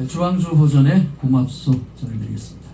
네, 주황주 버전의 고맙소 전해드리겠습니다.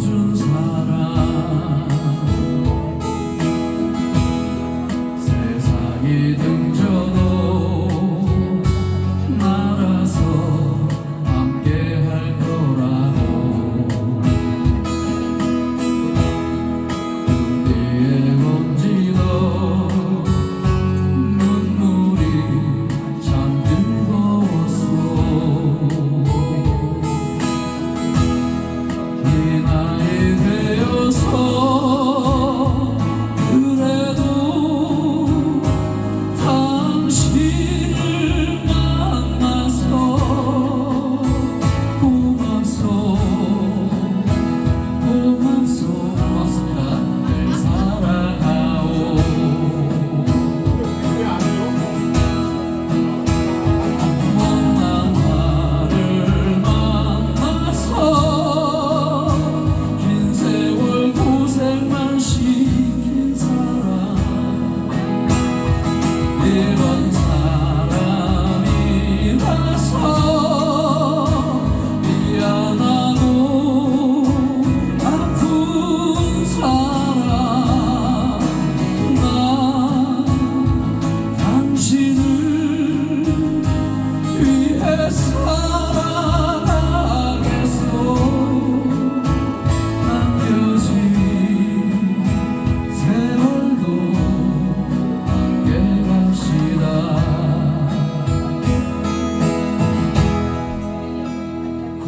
children's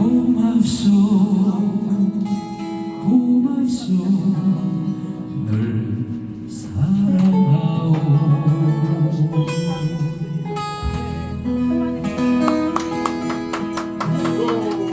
고맙소. 고맙소. 늘